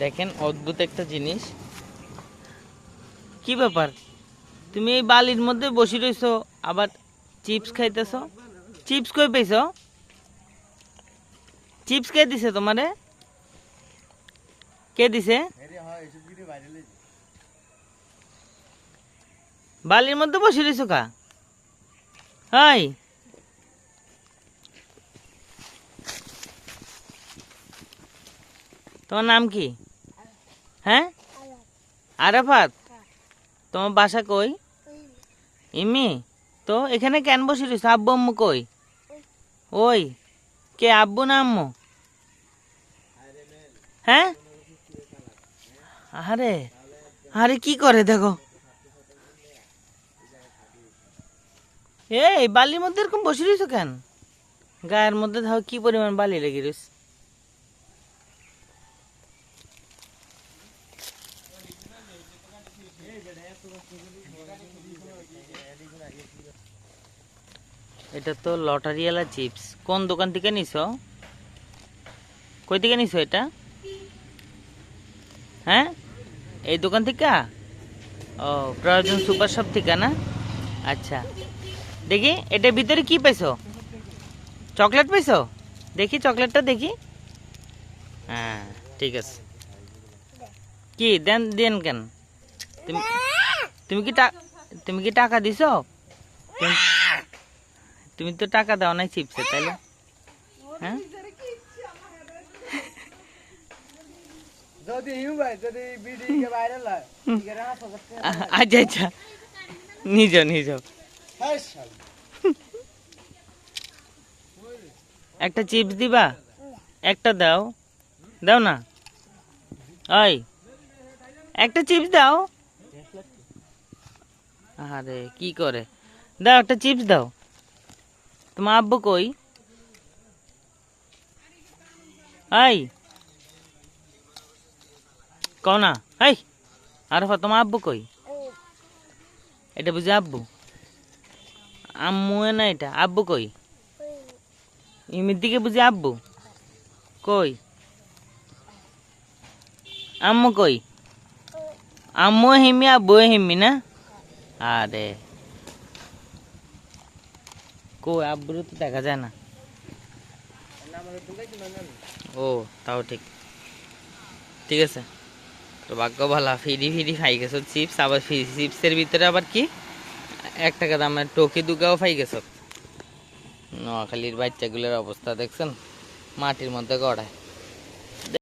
দেখেন অদ্ভুত একটা জিনিস। কি ব্যাপার? তুমি এই বালির মধ্যে বসে রইছো, আবার চিপস খাইতেছো? চিপস কই পেয়েছ? চিপস কে দিছে তোমারে? কে দিছে? বালির মধ্যে বসে রইছো কা? হাই। তোমার নাম কি? হ্যাঁ? আরাফাত, তোমার বাসা কই? ইমি, তো এখানে কেন বসে রয়েছো? আব্বু আম্মু কই? ওই, কে আব্বু না আম্মু? হ্যাঁ? আরে আরে কি করে দেখো? এই, বালির মধ্যে এরকম বসে রয়েছো কেন? গায়ের মধ্যে দেখো কি পরিমাণ বালি লেগে রয়েছে। এটা তো লটারিওয়ালা চিপস। কোন দোকান থেকে নিছো? কই থেকে নিছো এটা? হ্যাঁ? এই দোকান থেকে? ও, প্রয়োজন সুপার শপ থেকে না? আচ্ছা। দেখি এটার ভিতরে কি পেয়েছ চকলেট পেয়েছ দেখি, চকলেটটা দেখি। হ্যাঁ ঠিক আছে। কি, দেন দেন কেন? তুমি তুমি কি টা- তুমি কি টাকা দিছো? তুমি তুমি তো টাকা দাও নাই চিপসে তাইলে। হ্যাঁ? যদি ইউ ভাই যদি বিডি কে ভাইরাল হয় এরা হাসা করতে আ- আচ্ছা আচ্ছা। নিজ নিজ। হ্যাঁ শাল। একটা চিপস দিবা? একটা দাও। দাও না? ওই। একটা চিপস দাও। আরে কি করে? দাও একটা চিপস দাও। তোমার আব্বু কই? এই। কও না। এই আর তোমার আব্বু কই? এটা বুঝি আব্বু? আম্মু না এটা, আব্বু কই? ইমির দিকে বুঝি আব্বু? কই? আম্মু কই? আম্মু হিমি, আব্বু হিমি না? আরে। কই আব্বুর তো দেখা যায় না। ও, তাও ঠিক। ঠিক আছে। তো ভাগ্য ভালো, ফিরি ফিরি খাই গেছো চিপস, আবার চিপসের ভিতরে আবার কি? এক টাকা দামের টকি দুগাও খাই গেছো। নোয়াখালীর বাচ্চাগুলোর অবস্থা দেখছেন? মাটির মধ্যে গড়ায়।